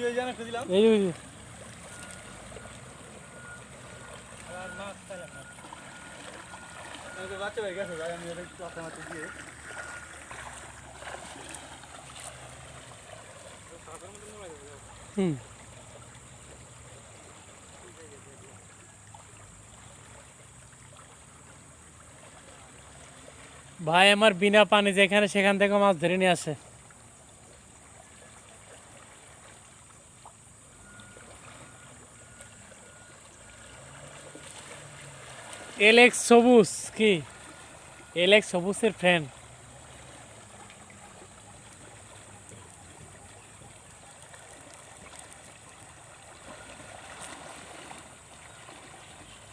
হয়ে যান একটা দিলাম। এই যে- আর মাছ খাইলাম না বাচ্চা গেছে ভাই আমি দিয়ে। হুম। ভাই আমার বিনা পানি যেখানে সেখান থেকে মাছ ধরে নিয়ে আসে। এলেক্স সবুজ কি এলেক্স সবুজের ফ্রেন্ড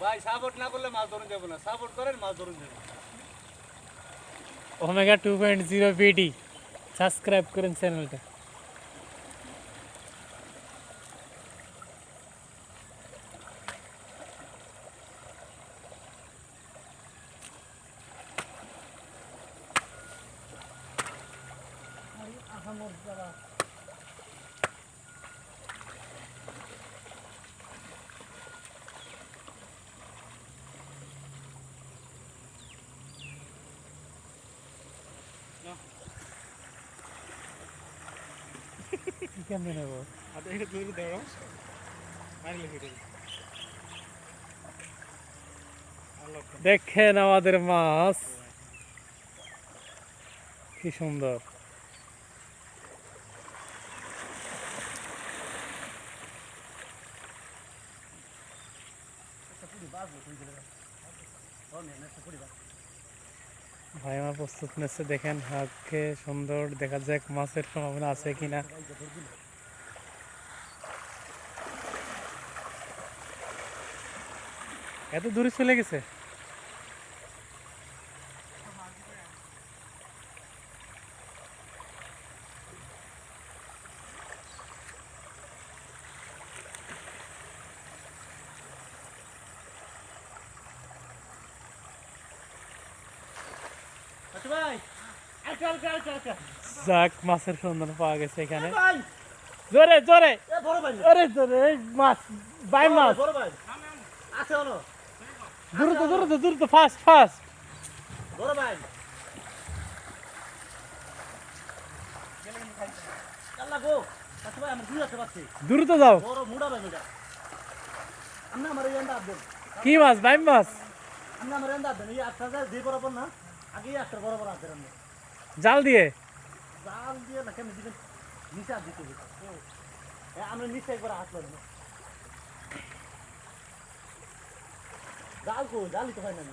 ভাই সাপোর্ট না করলে মাছ ধরুন যাবো না সাপোর্ট করেন মাছ ধরুন যাবো omega two point zero BD subscribe করেন চ্যানেলটা কেমন নেব আর এটা তুই দাঁড়াও মারলে কেটে আল্লাহ দেখেন আমাদের মাছ কি সুন্দর ভাই, আমার প্রস্তুত নিচ্ছে দেখেন হাতকে সুন্দর দেখা যাক মাছের সম্ভাবনা আছে কিনা। এত দূরে চলে গেছে? যাক মাছের সন্ধান পাওয়া গেছে এখানে। জোরে জোরে। আরে জোরে মাছ বাই মাছ। দ্রুত দ্রুত দ্রুত ফাস্ট ফাস্ট আচ্ছা আমার দ্রুত যাও। আমার কি মাছ বাই মাছ? আমার আপদেন এই আটটা যায় দুই বরাবর না। আগে একটা বরাবর আপদেন আপনি জাল দিয়ে? জাল দিয়ে না কেমন দিবেন? নিচে আর দিতে আমরা নিচে একবার হাত লাগবে। জাল কো জালই তো হয় না।